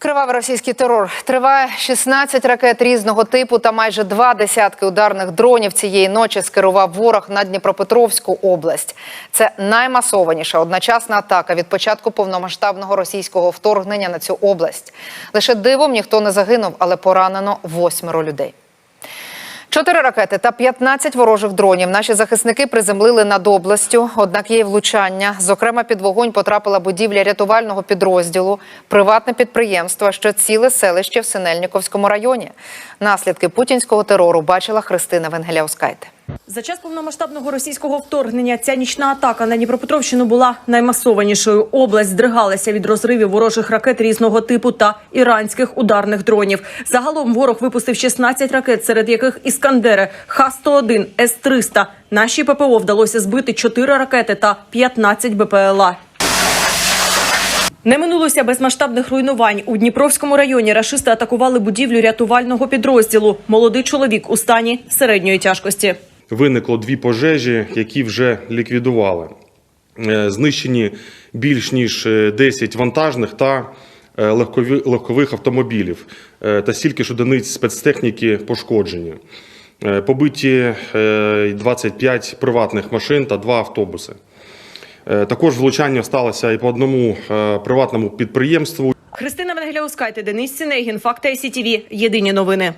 Кривавий російський терор триває 16 ракет різного типу та майже два десятки ударних дронів цієї ночі скерував ворог на Дніпропетровську область. Це наймасованіша одночасна атака від початку повномасштабного російського вторгнення на цю область. Лише дивом ніхто не загинув, але поранено восьмеро людей. Чотири ракети та 15 ворожих дронів наші захисники приземлили над областю. Однак є влучання. Зокрема, під вогонь потрапила будівля рятувального підрозділу, приватне підприємство, що ціле селище в Синельніковському районі. Наслідки путінського терору бачила Христина Венгеляускайте. За час повномасштабного російського вторгнення ця нічна атака на Дніпропетровщину була наймасованішою. Область здригалася від розривів ворожих ракет різного типу та іранських ударних дронів. Загалом ворог випустив 16 ракет, серед яких іскандери, Х-101, С-300. Нашій ППО вдалося збити 4 ракети та 15 БПЛА. Не минулося без масштабних руйнувань. У Дніпровському районі рашисти атакували будівлю рятувального підрозділу. Молодий чоловік у стані середньої тяжкості. Виникло дві пожежі, які вже ліквідували. Е, Знищені більш ніж е, 10 вантажних та е, легкових автомобілів е, та стільки ж одиниць спецтехніки пошкоджені. Е, Побиті е, 25 приватних машин та два автобуси. Е, Також влучання сталося і по одному е, приватному підприємству. Христина Венгеляускайте, Денис Сінегін, Факти СІТВ. Єдині новини.